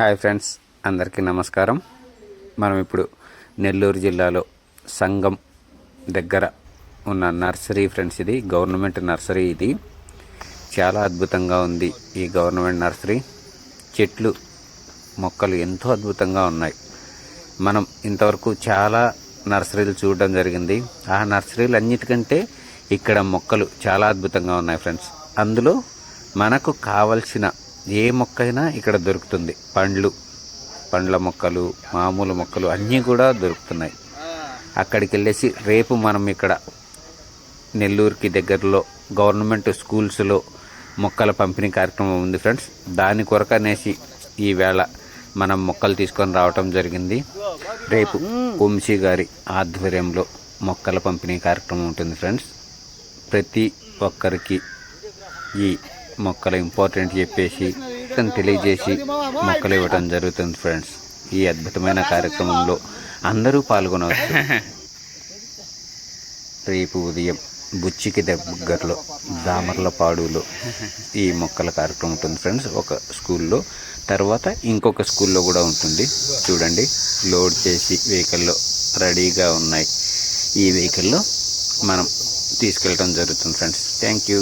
Hi friends అందరికీ నమస్కారం. మనం ఇప్పుడు నెల్లూరు జిల్లాలో సంగం దగ్గర ఉన్న నర్సరీ ఫ్రెండ్స్ ఇది గవర్నమెంట్ నర్సరీ ఇది. చాలా అద్భుతంగా ఉంది ఈ గవర్నమెంట్ నర్సరీ. చెట్లు మొక్కలు ఎంతో అద్భుతంగా ఉన్నాయి. మనం ఇంతవరకు చాలా నర్సరీలు చూడడం జరిగింది. ఆ నర్సరీలు అన్నిటికంటే ఇక్కడ మొక్కలు చాలా అద్భుతంగా ఉన్నాయి ఫ్రెండ్స్. అందులో మనకు కావలసిన ఏ మొక్కైనా ఇక్కడ దొరుకుతుంది. పండ్లు పండ్ల మొక్కలు మామూలు మొక్కలు అన్నీ కూడా దొరుకుతున్నాయి. అక్కడికి వెళ్ళేసి రేపు మనం ఇక్కడ నెల్లూరుకి దగ్గరలో గవర్నమెంట్ స్కూల్స్లో మొక్కల పంపిణీ కార్యక్రమం ఉంది ఫ్రెండ్స్. దాని కొరకు అనేసి ఈవేళ మనం మొక్కలు తీసుకొని రావటం జరిగింది. రేపు వంశీ గారి ఆధ్వర్యంలో మొక్కల పంపిణీ కార్యక్రమం ఉంటుంది ఫ్రెండ్స్. ప్రతి ఒక్కరికి ఈ మొక్కల ఇంపార్టెంట్ చెప్పేసి తను తెలియజేసి మొక్కలు ఇవ్వడం జరుగుతుంది ఫ్రెండ్స్. ఈ అద్భుతమైన కార్యక్రమంలో అందరూ పాల్గొనవచ్చు. రేపు ఉదయం బుచ్చికి దగ్గరలో దామర్లపాడులో ఈ మొక్కల కార్యక్రమం ఉంటుంది ఫ్రెండ్స్. ఒక స్కూల్లో తర్వాత ఇంకొక స్కూల్లో కూడా ఉంటుంది. చూడండి లోడ్ చేసి వెహికల్లో రెడీగా ఉన్నాయి. ఈ వెహికల్లో మనం తీసుకెళ్ళడం జరుగుతుంది ఫ్రెండ్స్. Thank you.